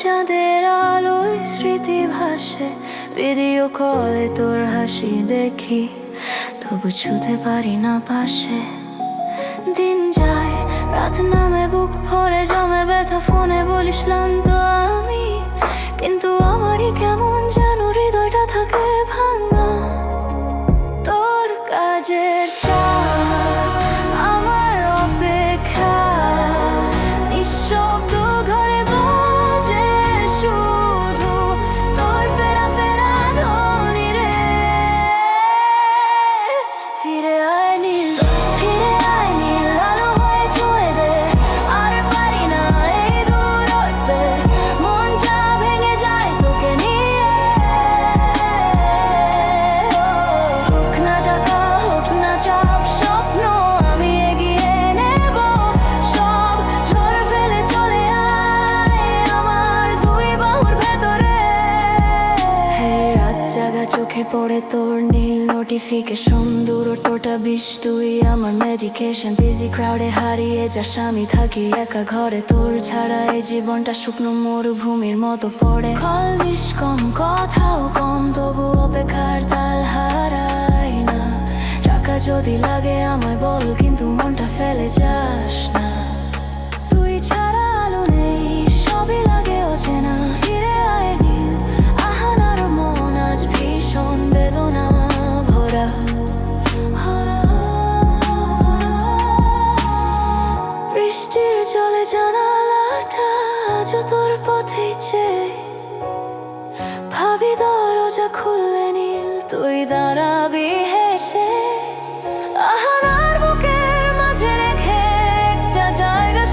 চাঁদের আলোয় স্মৃতি ভাসে। ভিডিও কলে তোর হাসি দেখি, তবু ছুতে পারি না পাশে। দিন যায়, রাত নামে বুক ভরে, জমে ব্যথা, ফোনে বলিস তো আমি। কিন্তু আমারই কেমন চোখে পড়ে তোর নীল নোটিফিকেশন দূরত্বটা বিষ, তুই আমার মেডিকেশন বিজি ক্রাউডে হারিয়ে যাস, আমি থাকি একা ঘরে, তোর ছাড়া এই জীবনটা শুকনো মরুভূমির মতো পড়ে। কল দিস কম, কথাও কম, তবু অপেক্ষার তাল হারাই না। টাকা যদি লাগে আমায় বল, কিন্তু মনটা ফেলে যাস না। ভাবি দরজা খুললে নীল, তুই দাঁড়াবি হেসে। আহানার বুকের মাঝে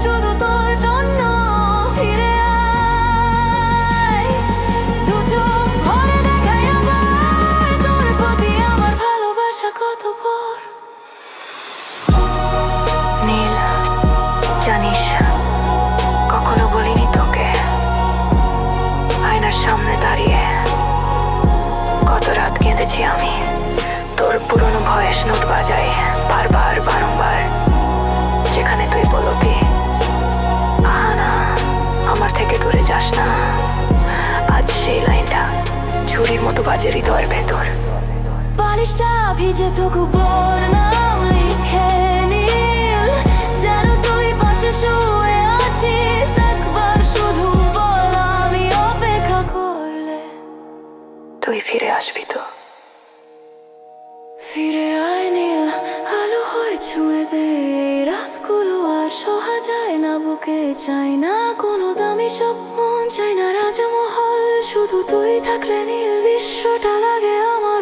শুধু তোর জন্য ভালোবাসা কত বড়। ভয়েস নোট বাজাই বারবার বারংবার। যেখানে তুই বলতি আহা না আমার থেকে দূরে যাস না। আজ সেই লাইনটা ছুরির মতো বাজে হৃদয়ের ভেতর। বালিশটা ভিজে তবু বোর নাম লিখে নীল। যেন তুই পাশে শুয়ে আছিস একবার শুধু বল আমি অপেক্ষা করলে তুই ফিরে আসবি তো? ফিরে আয় নীল আলো হয়ে ছুঁয়ে দে। রাতগুলো আর সহা যায় না, বুকে চাই না কোনো দামি স্বপ্ন, চাই না রাজমহল। শুধু তুই থাকলে নীল, বিশ্বটা লাগে আমার